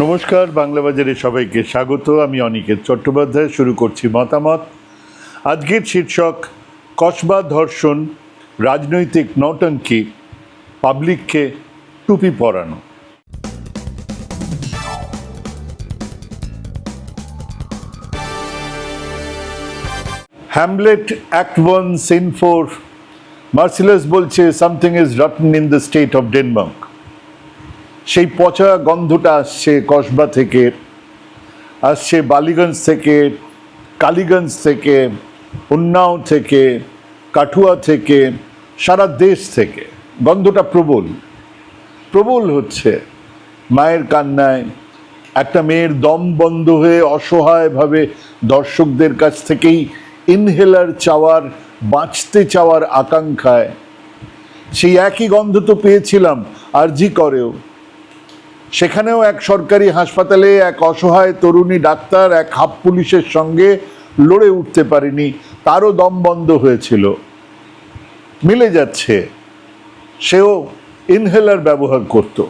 নমস্কার, বাংলা বাজারে সবাইকে স্বাগত। আমি অনিকেত চট্টোপাধ্যায়, শুরু করছি মতামত। আজকের শীর্ষক, কসবা ধর্ষণ রাজনৈতিক নৌটঙ্কি পাবলিককে টুপি পরানো। Hamlet act one scene four Marcellus বলছে something is rotten in the state of Denmark সেই পচা গন্ধটা আসছে কসবা থেকে, আসছে বালিগঞ্জ থেকে, কালীগঞ্জ থেকে, উন্নাও থেকে, কাঠুয়া থেকে, সারা দেশ থেকে। গন্ধটা প্রবল। প্রবল হচ্ছে মায়ের কান্নায়। একটা মেয়ের দম বন্ধ হয়ে অসহায়ভাবে দর্শকদের কাছ থেকেই ইনহেলার চাওয়ার, বাঁচতে চাওয়ার আকাঙ্ক্ষায়। সেই একই গন্ধ তো পেয়েছিলাম আর জি করেও। সেখানেও এক সরকারি হাসপাতালে এক অসহায় তরুণী ডাক্তার, এক হাফ পুলিশের সঙ্গে লড়ে উঠতে পারেনি। তারও দম বন্ধ হয়েছিল। মিলে যাচ্ছে। সেও ইনহেলার ব্যবহার করত।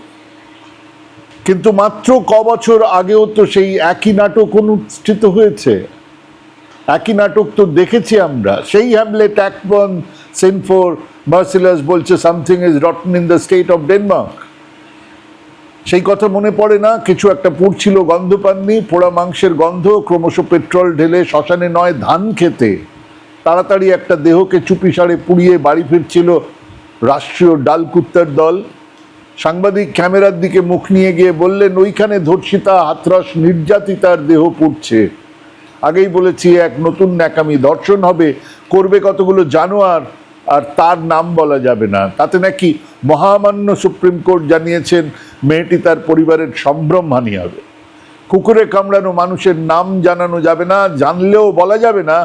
কিন্তু মাত্র ক বছর আগেও তো সেই একই নাটক অনুষ্ঠিত হয়েছে। একই নাটক তো দেখেছি আমরা। সেই Hamlet act one scene four Marcellus বলছে something is rotten in the state of Denmark সেই কথা মনে পড়ে না। কিছু একটা পুড়ছিল গন্ধ পাননি। পোড়া মাংসের গন্ধ, ক্রমশ পেট্রোল ঢেলে শ্মশানে নয়, ধান খেতে। তাড়াতাড়ি একটা দেহকে চুপি চুপিসারে পুড়িয়ে বাড়ি ফিরছিল রাষ্ট্রীয় ডালকুত্তার দল। সাংবাদিক ক্যামেরার দিকে মুখ নিয়ে গিয়ে বললেন, ওইখানে ধর্ষিতা, হাতরস, নির্যাতিতার দেহ পুড়ছে। আগেই বলেছি, এক নতুন ন্যাকামি দর্শন হবে। করবে কতগুলো জানোয়ার, আর তার নাম বলা যাবে না। তাতে নাকি মহামান্য সুপ্রিম কোর্ট জানিয়েছেন, মেয়েটি তার পরিবারের সম্ভ্রম হানি হবে। কুকুরে কামড়ানো মানুষের নাম জানানো যাবে না, জানলেও বলা যাবে না,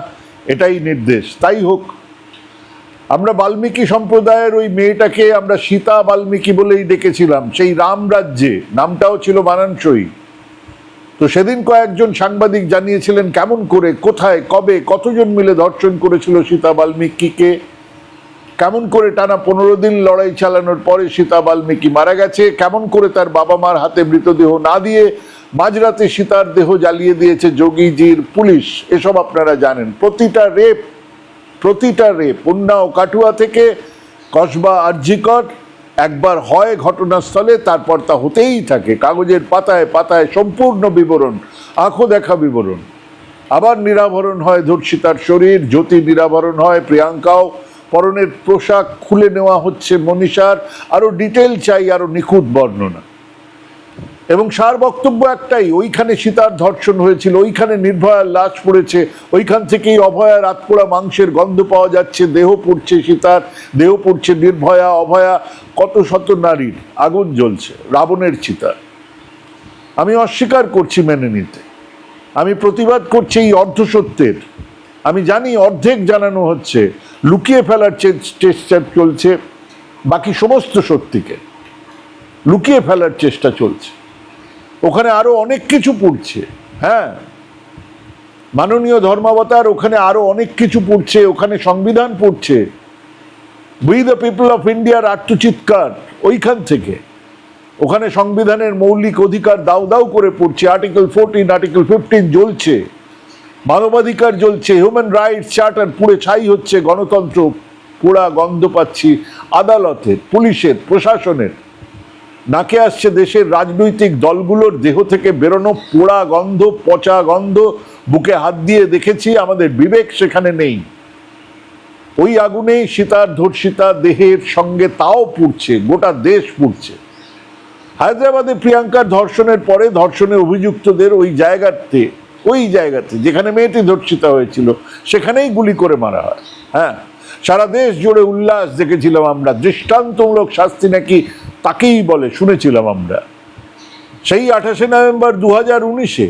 এটাই নির্দেশ। তাই হোক, আমরা বাল্মীকি সম্প্রদায়ের ওই মেয়েটাকে আমরা সীতা বাল্মীকি বলেই ডেকেছিলাম, সেই রাম রাজ্যে, নামটাও ছিল মানানসই তো সেদিন কয়েকজন সাংবাদিক জানিয়েছিলেন, কেমন করে, কোথায়, কবে, কতজন মিলে ধর্ষণ করেছিল সীতা বাল্মীকিকে? কেমন করে টানা পনেরো দিন লড়াই চালানোর পরে সীতা বাল্মীকি মারা গেছে? কেমন করে তার বাবা মার হাতে মৃতদেহ না দিয়ে মাঝরাতে সীতার দেহ জ্বালিয়ে দিয়েছে যোগীজির পুলিশ? এসব আপনারা জানেন। প্রতিটা রেপ প্রতিটা রেপ উন্নাও কাটুয়া থেকে কসবা আরজিকর, একবার হয় ঘটনাস্থলে, তারপর তা হতেই থাকে। কাগজের পাতায় পাতায় সম্পূর্ণ বিবরণ, আঁখো দেখা বিবরণ। আবার নিরাভরণ হয় ধর্ষিতার শরীর, জ্যোতি নিরাভরণ হয় প্রিয়াঙ্কাও। পরনের পোশাক খুলে নেওয়া হচ্ছে মনীষার। আরও ডিটেল চাই আরও নিখুঁত বর্ণনা। এবং সার বক্তব্য একটাই, ওইখানে সীতার ধর্ষণ হয়েছিল, ওইখানে নির্ভয়ার লাশ পড়েছে, ওইখান থেকেই অভয়ার রাতপোড়া মাংসের গন্ধ পাওয়া যাচ্ছে, দেহ পড়ছে সীতার, দেহ পড়ছে নির্ভয়া, অভয়া, কত শত নারীর, আগুন জ্বলছে, রাবণের চিতার। আমি অস্বীকার করছি মেনে নিতে। আমি প্রতিবাদ করছি এই অর্ধসত্যের। আমি জানি অর্ধেক জানানো হচ্ছে, লুকিয়ে ফেলার চেষ্টা চলছে, বাকি সমস্ত সত্যিকে। লুকিয়ে ফেলার চেষ্টা চলছে। ওখানে আরও অনেক কিছু পড়ছে হ্যাঁ। মাননীয় ধর্মাবতার ওখানে আরও অনেক কিছু পড়ছে, ওখানে সংবিধান পড়ছে। উই দ্য পিপল অফ ইন্ডিয়ার আত্মচিৎকার, ওইখান থেকে। ওখানে সংবিধানের মৌলিক অধিকার দাউ দাউ করে পড়ছে আর্টিকেল ফোরটিন আর্টিকেল ফিফটিন জ্বলছে। মানবাধিকার জ্বলছে হিউম্যান রাইটস চার্টার পুড়ে ছাই হচ্ছে গণতন্ত্র, পোড়া গন্ধ পাচ্ছি আদালতের পুলিশের, প্রশাসনের। নাকে আসছে দেশের রাজনৈতিক দলগুলোর দেহ থেকে বেরোনো পোড়া গন্ধ, পচা গন্ধ। বুকে হাত দিয়ে দেখেছি, আমাদের বিবেক সেখানে নেই। ওই আগুনেই সীতার ধর্ষিতা দেহের সঙ্গে তাও পুড়ছে, গোটা দেশ পুড়ছে। হায়দ্রাবাদে প্রিয়াঙ্কার ধর্ষণের পরে ধর্ষণে অভিযুক্তদের ওই জায়গাতে ওই জায়গাতে যেখানে মেয়েটি ধর্ষিতা হয়েছিল, সেখানেই গুলি করে মারা হয়। হ্যাঁ? সারা দেশ জুড়ে উল্লাস দেখেছিলাম আমরা, দৃষ্টান্তমূলক শাস্তি নাকি তাকেই বলে, শুনেছিলাম আমরা। সেই আঠাশে নভেম্বর দু হাজার উনিশে,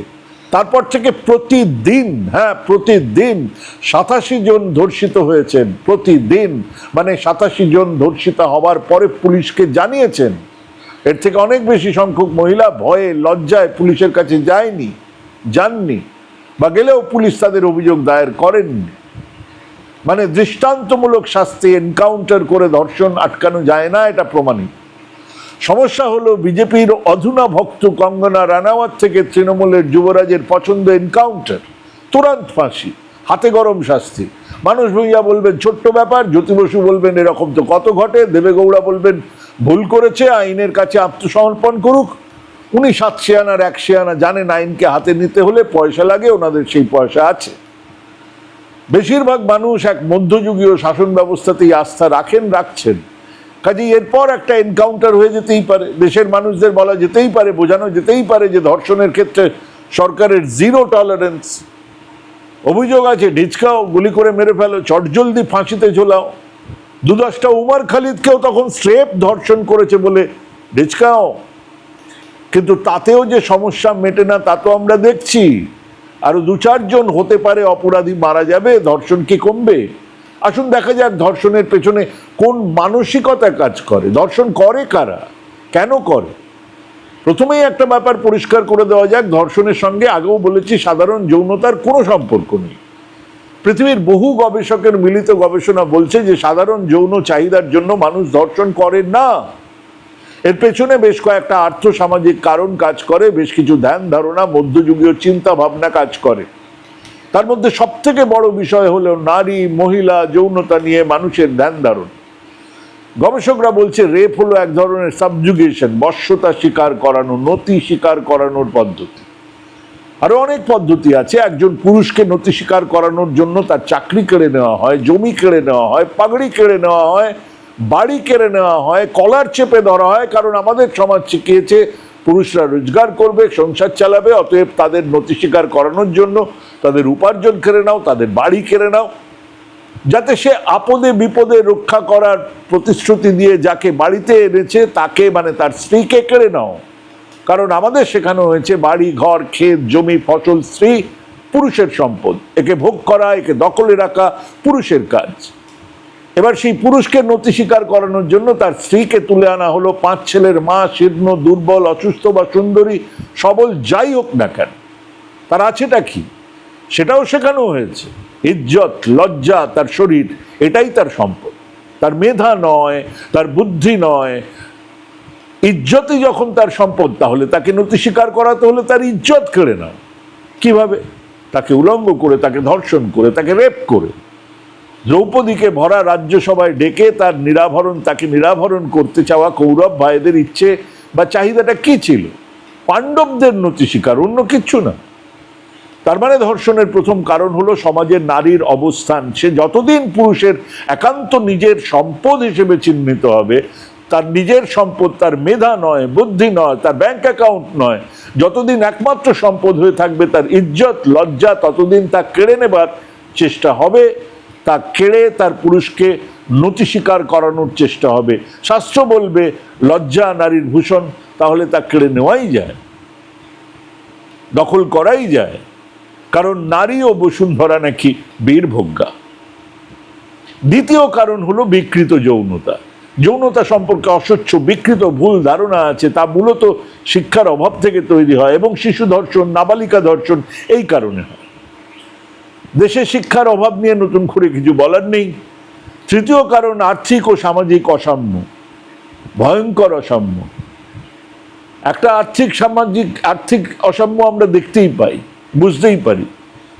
তারপর থেকে প্রতিদিন হ্যাঁ প্রতিদিন সাতাশি জন ধর্ষিত হয়েছেন, প্রতিদিন। মানে সাতাশি জন ধর্ষিতা হবার পরে পুলিশকে জানিয়েছেন। এর থেকে অনেক বেশি সংখ্যক মহিলা ভয়ে, লজ্জায় পুলিশের কাছে যায়নি। যাননি বা গেলেও পুলিশ তাদের অভিযোগ দায়ের করেননি। মানে দৃষ্টান্তমূলক শাস্তি এনকাউন্টার করে ধর্ষণ আটকানো যায় না, এটা প্রমাণিত। সমস্যা হলো বিজেপির অধুনা ভক্ত কঙ্গনা রানাওয়াত থেকে তৃণমূলের যুবরাজের পছন্দ এনকাউন্টার তুরন্ত ফাঁসি, হাতে গরম শাস্তি। মানুষ ভূঁইয়া বলবেন, ছোট্ট ব্যাপার। জ্যোতি বসু বলবেন, এরকম তো কত ঘটে? দেবেগৌড়া বলবেন, ভুল করেছে, আইনের কাছে আত্মসমর্পণ করুক। উনি সাত শেয়ানার এক শেয়ানা জানেন আইনকে হাতে নিতে হলে পয়সা লাগে, ওনাদের সেই পয়সা আছে। বেশিরভাগ মানুষ এক মধ্যযুগীয় শাসন ব্যবস্থাতেই আস্থা রাখেন, রাখছেন। কাজেই এরপর একটা এনকাউন্টার হয়ে যেতেই পারে। দেশের মানুষদের বলা যেতেই পারে, বোঝানো যেতেই পারে যে ধর্ষণের ক্ষেত্রে সরকারের জিরো টলারেন্স অভিযোগ আছে ঢিচকাও গুলি করে মেরে ফেলো চটজলদি ফাঁসিতে ঝোলাও। দু দশটা উমার খালিদকেও তখন স্রেপ ধর্ষণ করেছে বলে ঢিচকাও কিন্তু তাতেও যে সমস্যা মেটে না, তা তো আমরা দেখছি। আরও দু চারজন হতে পারে অপরাধী মারা যাবে, ধর্ষণ কি কমবে? আসুন দেখা যাক ধর্ষণের পেছনে কোন মানসিকতা কাজ করে। ধর্ষণ করে কারা? কেন করে? প্রথমেই একটা ব্যাপার পরিষ্কার করে দেওয়া যাক, ধর্ষণের সঙ্গে আগেও বলেছি সাধারণ যৌনতার কোনো সম্পর্ক নেই। পৃথিবীর বহু গবেষকের মিলিত গবেষণা বলছে যে সাধারণ যৌন চাহিদার জন্য মানুষ ধর্ষণ করে না। এর পেছনে বেশ কয়েকটা আর্থ সামাজিক কারণ কাজ করে, বেশ কিছু ধ্যান ধারণা, মধ্যযুগীয় চিন্তা ভাবনা কাজ করে। তার মধ্যে সব থেকে বড় বিষয় হলো নারী, মহিলা, যৌনতা নিয়ে মানুষের ধ্যান ধারণ। গবেষকরা বলছে রেপ হলো এক ধরনের সাবজুগেশন বশ্যতা স্বীকার করানো, নতি স্বীকার করানোর পদ্ধতি। আরও অনেক পদ্ধতি আছে, একজন পুরুষকে নতি স্বীকার করানোর জন্য তার চাকরি কেড়ে নেওয়া হয়, জমি কেড়ে নেওয়া হয়, পাগড়ি কেড়ে নেওয়া হয় বাড়ি কেড়ে নেওয়া হয়, কলার চেপে ধরা হয়, কারণ আমাদের সমাজ শিখিয়েছে পুরুষরা রোজগার করবে, সংসার চালাবে, অতএব তাদের নতি স্বীকার করানোর জন্য তাদের উপার্জন কেড়ে নাও, তাদের বাড়ি কেড়ে নাও। যাতে সে আপদে বিপদে রক্ষা করার প্রতিশ্রুতি দিয়ে যাকে বাড়িতে এনেছে, তাকে মানে তার স্ত্রীকে কেড়ে নাও। কারণ আমাদের শেখানো হয়েছে, বাড়ি, ঘর, ক্ষেত, জমি, ফসল, স্ত্রী, পুরুষের সম্পদ। একে ভোগ করা, একে দখলে রাখা, পুরুষের কাজ। এবার সেই পুরুষকে নতি স্বীকার করানোর জন্য তার স্ত্রীকে তুলে আনা হলো। পাঁচ ছেলের মা, শীর্ণ, দুর্বল, অসুস্থ বা সুন্দরী, সবল যাই হোক না কেন। তার আছেটা কি? সেটাও শেখানো হয়েছে। ইজ্জত, লজ্জা, তার শরীর, এটাই তার সম্পদ। তার মেধা নয়, তার বুদ্ধি নয়। ইজ্জতই যখন তার সম্পদ, তাহলে তাকে নতি স্বীকার করাতে হলে তার ইজ্জত কেড়ে না কীভাবে? তাকে উলঙ্গ করে, তাকে ধর্ষণ করে, তাকে রেপ করে। দ্রৌপদীকে ভরা রাজ্যসভায় ডেকে তার নিরাভরণ, তাকে নিরাভরণ করতে চাওয়া কৌরব ভাইদের ইচ্ছে বা চাহিদাটা কি ছিল? পাণ্ডবদের নতি স্বীকার, অন্য কিচ্ছু না। তার মানে ধর্ষণের প্রথম কারণ হলো সমাজের নারীর অবস্থান। সে যতদিন পুরুষের একান্ত নিজের সম্পদ হিসেবে চিহ্নিত হবে, তার নিজের সম্পদ তার মেধা নয়, বুদ্ধি নয়, তার ব্যাংক অ্যাকাউন্ট নয়। যতদিন একমাত্র সম্পদ হয়ে থাকবে, তার ইজ্জত, লজ্জা ততদিন তা কেড়ে নেবার চেষ্টা হবে। তা কেড়ে তার পুরুষকে নতি স্বীকার করানোর চেষ্টা হবে। শাস্ত্র বলবে, লজ্জা নারীর ভূষণ, তাহলে তা কেড়ে নেওয়াই যায়। দখল করাই যায়। কারণ নারী ও বসুন্ধরা নাকি বীরভোগ্যা। দ্বিতীয় কারণ হলো বিকৃত যৌনতা। যৌনতা সম্পর্কে অস্বচ্ছ, বিকৃত ভুল ধারণা আছে, তা মূলত শিক্ষার অভাব থেকে তৈরি হয় এবং শিশু ধর্ষণ, নাবালিকা ধর্ষণ এই কারণে হয়। দেশে শিক্ষার অভাব নিয়ে নতুন করে কিছু বলার নেই। তৃতীয় কারণ, আর্থিক ও সামাজিক অসাম্য, ভয়ঙ্কর অসাম্য। একটা আর্থিক, সামাজিক, আর্থিক অসাম্য আমরা দেখতেই পাই, বুঝতেই পারি।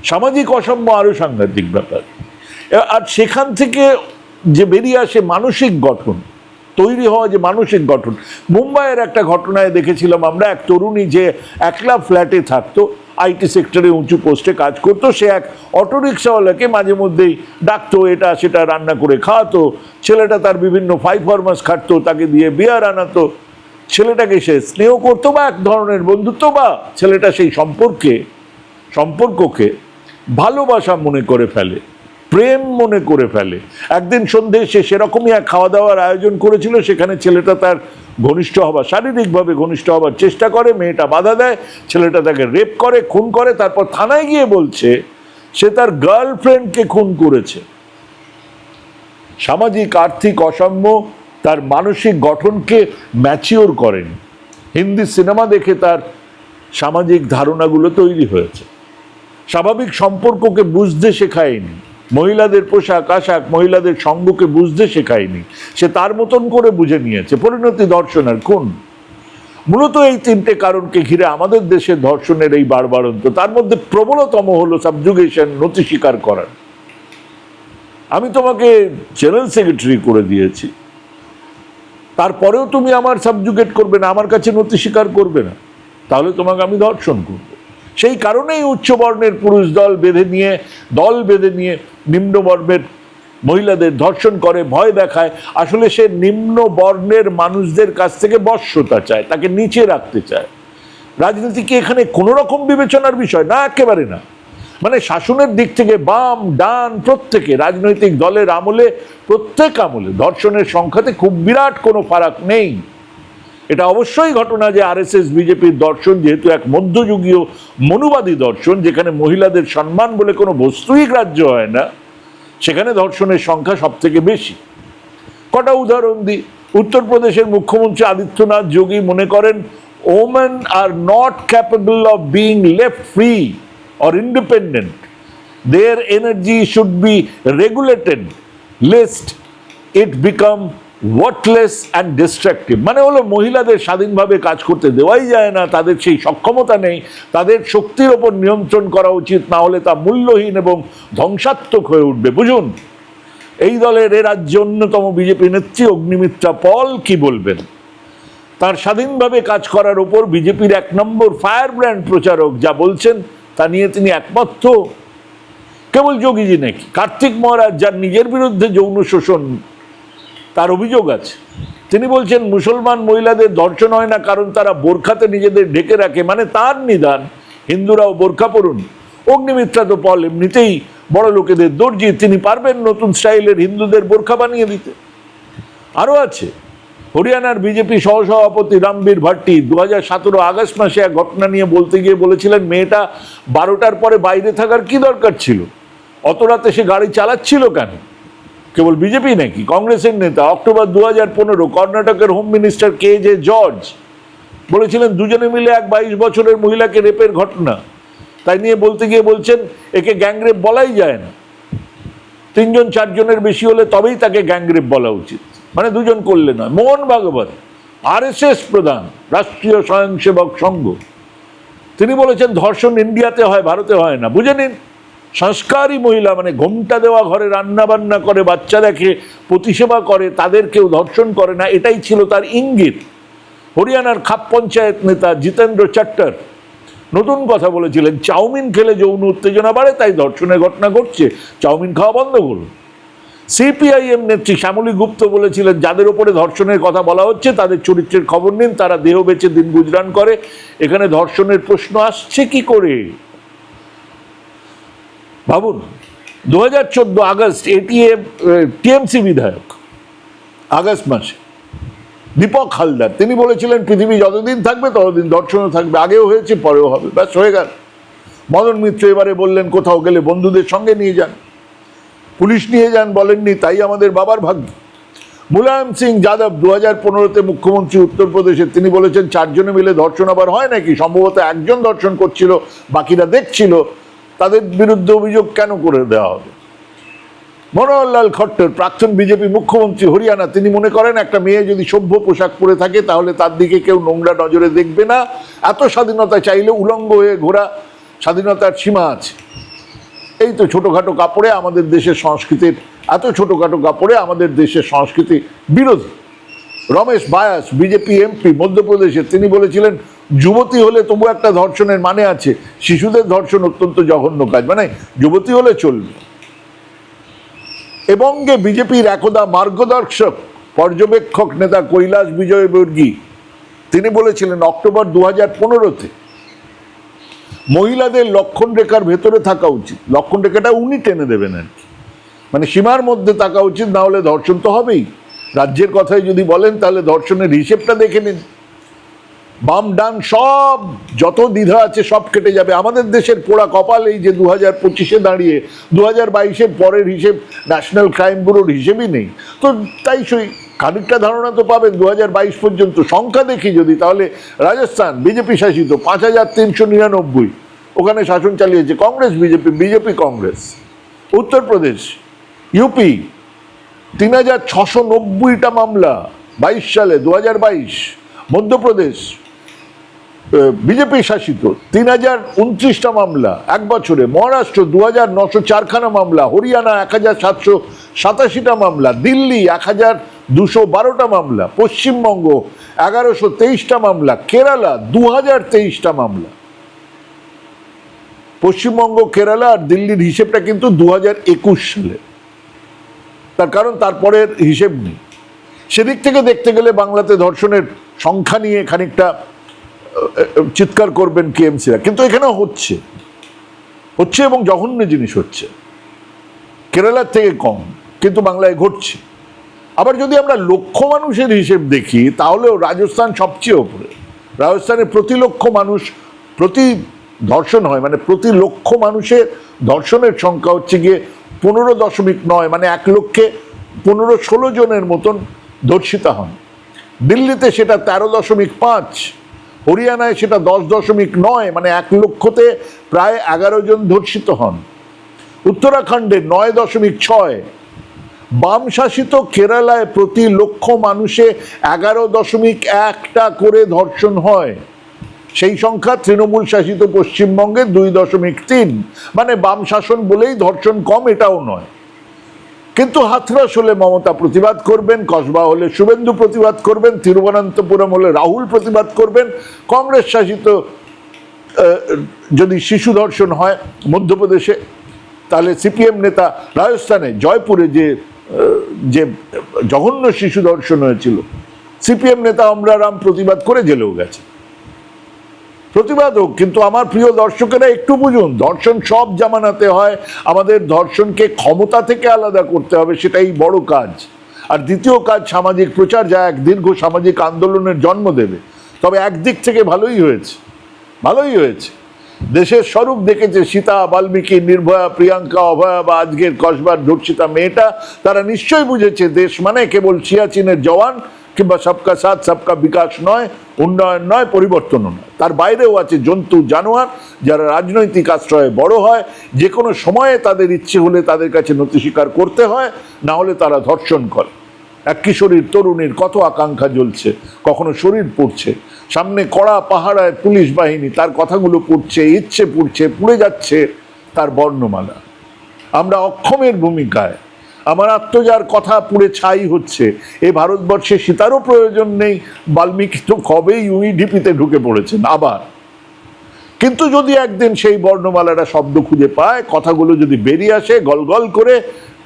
সামাজিক অসাম্য আরও সাংঘাতিক ব্যাপার। আর সেখান থেকে যে বেরিয়ে আসে মানসিক গঠন, তৈরি হওয়া যে মানসিক গঠন। মুম্বাইয়ের একটা ঘটনায় দেখেছিলাম আমরা এক তরুণী যে একলা ফ্ল্যাটে থাকতো আইটি সেক্টরে উঁচু পোস্টে কাজ করতো। সে এক অটোরিক্সাওয়ালাকে মাঝে মধ্যেই ডাকতো, এটা সেটা রান্না করে খাওয়াতো, ছেলেটা তার বিভিন্ন ফাইভ ফরমাস খাটতো, তাকে দিয়ে বিয়ার আনাতো। ছেলেটাকে সে স্নেহ করতো বা এক ধরনের বন্ধুত্ব বা ছেলেটা সেই সম্পর্কে, সম্পর্ককে ভালোবাসা মনে করে ফেলে। প্রেম মনে করে ফেলে। একদিন সন্ধে সে সেরকমই এক খাওয়া দাওয়ার আয়োজন করেছিল, সেখানে ছেলেটা তার ঘনিষ্ঠ হবার, শারীরিকভাবে ঘনিষ্ঠ হবার চেষ্টা করে, মেয়েটা বাধা দেয়, ছেলেটা তাকে রেপ করে, খুন করে, তারপর থানায় গিয়ে বলছে, সে তার গার্লফ্রেন্ডকে খুন করেছে। সামাজিক, আর্থিক অসাম্য তার মানসিক গঠনকে ম্যাচিওর করেনি। হিন্দি সিনেমা দেখে তার সামাজিক ধারণাগুলো তৈরি হয়েছে। স্বাভাবিক সম্পর্ককে বুঝতে শেখায়নি। মহিলাদের পোশাক, আশাক মহিলাদের সঙ্গকে বুঝতে শেখায়নি। সে তার মতন করে বুঝে নিয়েছে। পরিণতি দর্শনের কোন মূলত এই তিনটে কারণকে ঘিরে আমাদের দেশে ধর্ষণের এই বাড়বাড়ন্ত তার মধ্যে প্রবলতম হলো সাবজুগেশন, নথি স্বীকার করার। আমি তোমাকে জেনারেল সেক্রেটারি করে দিয়েছি। তারপরেও তুমি আমার সাবজুগেট করবে না, আমার কাছে নথি স্বীকার করবে না। তাহলে তোমাকে আমি ধর্ষণ করব। সেই কারণেই উচ্চ বর্ণের পুরুষ দল বেঁধে নিয়ে, দল বেঁধে নিয়ে নিম্ন বর্ণের মহিলাদের ধর্ষণ করে, ভয় দেখায়। আসলে সে নিম্ন বর্ণের মানুষদের কাছ থেকে বর্ষতা চায়, তাকে নিচে রাখতে চায়। রাজনীতি কি এখানে কোনো রকম বিবেচনার বিষয়? না, একেবারে না। মানে শাসনের দিক থেকে বাম, ডান, প্রত্যেকে রাজনৈতিক দলের আমলে, প্রত্যেক আমলে ধর্ষণের সংখ্যাতে খুব বিরাট কোনো ফারাক নেই। এটা অবশ্যই ঘটনা যে আরএসএস বিজেপির দর্শন যেহেতু এক মধ্যযুগীয় মনুবাদী দর্শন, যেখানে মহিলাদের সম্মান বলে কোনো বস্তুই গ্রাহ্য হয় না, সেখানে ধর্ষণের সংখ্যা সব থেকে বেশি। কটা উদাহরণ দিই। উত্তরপ্রদেশের মুখ্যমন্ত্রী আদিত্যনাথ যোগী মনে করেন women are not capable of being left free or independent their energy should be regulated lest it become worthless and destructive মানে হলো মহিলাদের স্বাধীনভাবে কাজ করতে দেওয়াই যায় না, তাদের সেই সক্ষমতা নেই, তাদের শক্তির ওপর নিয়ন্ত্রণ করা উচিত, না হলে তা মূল্যহীন এবং ধ্বংসাত্মক হয়ে উঠবে। বুঝুন, এই দলের এ রাজ্যে অন্যতম বিজেপি নেত্রী অগ্নিমিত্রা পল কি বলবেন? তার স্বাধীনভাবে কাজ করার উপর বিজেপির এক নম্বর ফায়ার ব্র্যান্ড প্রচারক যা বলছেন, তা নিয়ে তিনি একমাত্র কেবল যোগীজি নাকি? কার্তিক মহারাজ যার নিজের বিরুদ্ধে যৌন শোষণ তার অভিযোগ আছে। তিনি বলছেন, মুসলমান মহিলাদের দর্শন হয় না কারণ তারা বোরখাতে নিজেদের ঢেকে রাখে। মানে তার নিদান, হিন্দুরাও বোরখা পড়ুন অগ্নিমিত্রা তো পল, এমনিতেই বড় লোকেদের দর্জি। তিনি পারবেন নতুন স্টাইলের হিন্দুদের বোরখা বানিয়ে দিতে। আরও আছে, হরিয়ানার বিজেপি সহসভাপতি রামবীর ভাট্টি দু হাজার সতেরো আগস্ট মাসে এক ঘটনা নিয়ে বলতে গিয়ে বলেছিলেন, মেয়েটা বারোটার পরে বাইরে থাকার কি দরকার ছিল? অত রাতে সে গাড়ি চালাচ্ছিল কেন? কেবল বিজেপি নাকি? কংগ্রেসের নেতা অক্টোবর দু হাজার পনেরো কর্ণাটকের home minister K J George বলেছিলেন, দুজনে মিলে এক বাইশ বছরের মহিলাকে রেপের ঘটনা। তাই নিয়ে বলতে গিয়ে বলছেন, একে গ্যাংরেপ বলাই যায় না। তিনজন চারজনের বেশি হলে তবেই তাকে গ্যাংরেপ বলা উচিত। মানে দুজন করলে নয়। মোহন ভাগবত, আরএসএস প্রধান, রাষ্ট্রীয় স্বয়ংসেবক সংঘ। তিনি বলেছেন, ধর্ষণ ইন্ডিয়াতে হয়, ভারতে হয় না। বুঝে নিন। সংস্কারী মহিলা মানে ঘোমটা দেওয়া ঘরে রান্না বান্না করে, বাচ্চা দেখে প্রতিসেবা করে, তাদের কেউ ধর্ষণ করে না, এটাই ছিল তার ইঙ্গিত। হরিয়ানার খাপ পঞ্চায়েত নেতা জিতেন্দ্র চট্টর নতুন কথা বলেছিলেন, চাউমিন খেলে যৌন উত্তেজনা বাড়ে, তাই ধর্ষণের ঘটনা ঘটছে, চাউমিন খাওয়া বন্ধ করুন। সিপিআইএম নেত্রী শ্যামলী গুপ্ত বলেছিলেন, যাদের ওপরে ধর্ষণের কথা বলা হচ্ছে, তাদের চরিত্রের খবর নিন, তারা দেহ বেচে দিন গুজরান করে, এখানে ধর্ষণের প্রশ্ন আসছে কি করে? ভাবুন দু হাজার চোদ্দ আগস্ট এটিএম টিএমসি বিধায়ক, আগস্ট মাসে, দীপক হালদার, তিনি বলেছিলেন, পৃথিবী যতদিন থাকবে, ততদিন দর্শনও থাকবে। আগেও হয়েছে, পরেও হবে। ব্যাস, হয়ে গেল। মদন মিত্র এবারে বললেন, কোথাও গেলে বন্ধুদের সঙ্গে নিয়ে যান। পুলিশ নিয়ে যান বলেননি, তাই আমাদের বাবার ভাগ্য। মুলায়ম সিং যাদব দু হাজার পনেরোতে মুখ্যমন্ত্রী উত্তরপ্রদেশে, তিনি বলেছেন, চারজনে মিলে ধর্ষণ আবার হয় নাকি? সম্ভবত একজন ধর্ষণ করছিল, বাকিরা দেখছিল। তাদের বিরুদ্ধে অভিযোগ কেন করে দেওয়া হবে? মনোহরলাল খট্টর প্রাক্তন বিজেপি মুখ্যমন্ত্রী হরিয়ানা, তিনি মনে করেন একটা মেয়ে যদি সভ্য পোশাক পরে থাকে তাহলে তার দিকে কেউ নোংরা নজরে দেখবে না। এত স্বাধীনতা চাইলে উলঙ্গ হয়ে ঘোরা স্বাধীনতার সীমা আছে। এই তো ছোটোখাটো কাপড়ে আমাদের দেশের সংস্কৃতির, এত ছোটোখাটো কাপড়ে আমাদের দেশের সংস্কৃতি বিরোধী। রমেশ বায়াস, বিজেপি এমপি, মধ্যপ্রদেশের, তিনি বলেছিলেন যুবতী হলে তবু একটা ধর্ষণের মানে আছে। শিশুদের ধর্ষণ অত্যন্ত জঘন্য কাজ। মানে যুবতী হলে চলবে। এবঙ্গে বিজেপির একদা মার্গদর্শক, পর্যবেক্ষক নেতা কৈলাস বিজয় বর্গী, তিনি বলেছিলেন, অক্টোবর দু হাজার পনেরোতে মহিলাদের লক্ষণ রেখার ভেতরে থাকা উচিত। লক্ষণ রেখাটা উনি টেনে দেবেন আর কি। মানে সীমার মধ্যে থাকা উচিত, না হলে ধর্ষণ তো হবেই। রাজ্যের কথাই যদি বলেন, তাহলে ধর্ষণের হিসেবটা দেখে নিন। বাম ডান সব, যত দ্বিধা আছে সব কেটে যাবে। আমাদের দেশের পোড়া কপাল এই যে দু হাজার পঁচিশে দাঁড়িয়ে দু হাজার বাইশের পরের হিসেব, ন্যাশনাল ক্রাইম ব্যুরোর হিসেবই নেই। তো তাই সই, খানিকটা ধারণা তো পাবেন দু বাইশ পর্যন্ত সংখ্যা দেখি যদি, তাহলে রাজস্থান, বিজেপি শাসিত, পাঁচ হাজার তিনশো নিরানব্বই। ওখানে শাসন চালিয়েছে Congress, BJP BJP Congress. Uttar Pradesh, UP, তিন হাজার ছশো নব্বইটা মামলা, বাইশ সালে দু হাজার বাইশ। মধ্যপ্রদেশ বিজেপি শাসিত। তিন হাজার উনত্রিশটা মামলা এক বছরে। মহারাষ্ট্র দু হাজার নশো চারখানা মামলা, হরিয়ানা এক হাজার সাতশো সাতাশিটা মামলা, দিল্লি এক হাজার দুশো বারোটা মামলা, পশ্চিমবঙ্গ এগারোশো তেইশটা মামলা, কেরালা দু হাজার তেইশটা মামলা। পশ্চিমবঙ্গ, কেরালা আর দিল্লির হিসেবটা কিন্তু দু হাজার একুশ সালে। তার কারণ তারপরের হিসেব নেই। সেদিক থেকে দেখতে গেলে বাংলাতে ধর্ষণের সংখ্যা নিয়ে খানিকটা চিৎকার করবেন কেএমসিরা কিন্তু এখানেও হচ্ছে। হচ্ছে এবং জঘন্য জিনিস হচ্ছে। কেরালার থেকে কম, কিন্তু বাংলায় ঘটছে। আবার যদি আমরা লক্ষ মানুষের হিসেব দেখি, তাহলেও রাজস্থান সবচেয়ে ওপরে। রাজস্থানে প্রতি লক্ষ মানুষ প্রতি ধর্ষণ হয় মানে প্রতি লক্ষ মানুষের ধর্ষণের সংখ্যা হচ্ছে গিয়ে পনেরো দশমিক নয় মানে এক লক্ষে পনেরো ষোলো জনের মতন ধর্ষিতা হন। দিল্লিতে সেটা তেরো দশমিক পাঁচ হরিয়ানায় সেটা দশ দশমিক নয় মানে এক লক্ষতে প্রায় এগারো জন ধর্ষিত হন। উত্তরাখণ্ডে নয় দশমিক ছয়। বাম শাসিত কেরালায় প্রতি লক্ষ মানুষে এগারো দশমিক একটা করে ধর্ষণ হয়। সেই সংখ্যা তৃণমূল শাসিত পশ্চিমবঙ্গে দুই দশমিক তিন। মানে বাম শাসন বলেই ধর্ষণ কম, এটাও নয়। কিন্তু হাথরাস হলে মমতা প্রতিবাদ করবেন, কসবা হলে শুভেন্দু প্রতিবাদ করবেন, তিরুবনন্তপুরম হলে রাহুল প্রতিবাদ করবেন, কংগ্রেস শাসিত যদি শিশু ধর্ষণ হয় মধ্যপ্রদেশে, তাহলে সিপিএম নেতা রাজস্থানে, জয়পুরে যে যে জঘন্য শিশু ধর্ষণ হয়েছিল, সিপিএম নেতা অমরারাম প্রতিবাদ করে জেলেও গেছে। প্রতিবাদ হোক, কিন্তু আমার প্রিয় দর্শকেরা একটু বুঝুন ধর্ষণ সব জামানাতে হয়, আমাদের ধর্ষণকে ক্ষমতা থেকে আলাদা করতে হবে, সেটাই বড় কাজ। আর দ্বিতীয় কাজ, সামাজিক প্রচার, যা এক দীর্ঘ সামাজিক আন্দোলনের জন্ম দেবে। তবে একদিক থেকে ভালোই হয়েছে ভালোই হয়েছে। দেশের স্বরূপ দেখেছে সীতা, বাল্মীকি, নির্ভয়া, প্রিয়াঙ্কা, অভয়া বা আজকের কসবার ধর্ষিতা মেয়েটা। তারা নিশ্চয়ই বুঝেছে দেশ মানে কেবল সিয়াচিনের জওয়ান কিংবা সবকা সাথ, সবকা বিকাশ নয়, উন্নয়ন নয়, পরিবর্তনও নয়। তার বাইরেও আছে জন্তু, জানোয়ার, যারা রাজনৈতিক আশ্রয়ে বড় হয়। যে কোনো সময়ে তাদের ইচ্ছে হলে তাদের কাছে নথি স্বীকার করতে হয়, না হলে তারা ধর্ষণ করে। এক কিশোরীর তরুণীর কত আকাঙ্ক্ষা জ্বলছে, কখনো শরীর পড়ছে, সামনে কড়া পাহারায় পুলিশ বাহিনী তার কথাগুলো পড়ছে, ইচ্ছে পড়ছে, পুড়ে যাচ্ছে তার বর্ণমালা। আমরা অক্ষমের ভূমিকায়, আমার আত্মজার কথা পুড়ে ছাই হচ্ছে, এ ভারতবর্ষে সীতারও প্রয়োজন নেই, বাল্মীকি তো কবেই ইউইডিপিতে ঢুকে পড়েছেন, আবার। কিন্তু যদি একদিন সেই বর্ণমালাটা শব্দ খুঁজে পায়, কথাগুলো যদি বেরিয়ে আসে, গলগল করে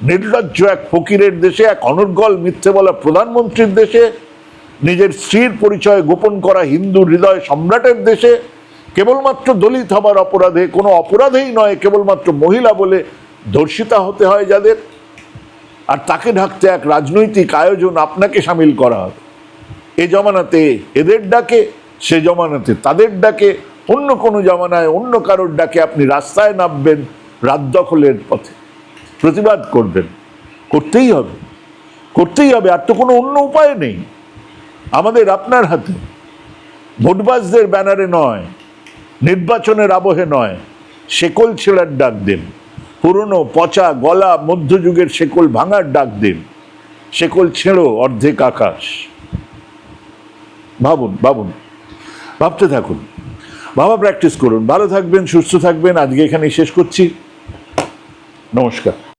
নির্লজ্জ এক ফকিরের দেশে, এক অনর্গল মিথ্যে বলা প্রধানমন্ত্রীর দেশে, নিজের স্ত্রীর পরিচয় গোপন করা হিন্দু হৃদয় সম্রাটের দেশে, কেবলমাত্র দলিত হবার অপরাধে, কোনো অপরাধেই নয়, কেবলমাত্র মহিলা বলে ধর্ষিতা হতে হয় যাদের। আর তাকে ঢাকতে এক রাজনৈতিক আয়োজন আপনাকে সামিল করা হবে। এ জমানাতে এদের ডাকে, সে জমানাতে তাদের ডাকে, অন্য কোনো জমানায় অন্য কারোর ডাকে আপনি রাস্তায় নামবেন রাত দখলের পথে। প্রতিবাদ করবেন। করতেই হবে। করতেই হবে। আর তো কোনো অন্য উপায় নেই। আমাদের আপনার হাতে। ভোটবাজদের ব্যানারে নয়, নির্বাচনের আবহে নয়, শেকল ছেঁড়ার ডাক দিন। পুরনো, পচা গলা মধ্যযুগের শেকল ভাঙার ডাক দিন। শেকল ছেঁড়ো অর্ধেক আকাশ। ভাবুন ভাবুন। ভাবতে থাকুন। ভাবা প্র্যাকটিস করুন। ভালো থাকবেন, সুস্থ থাকবেন। আজকে এখানে শেষ করছি। নমস্কার।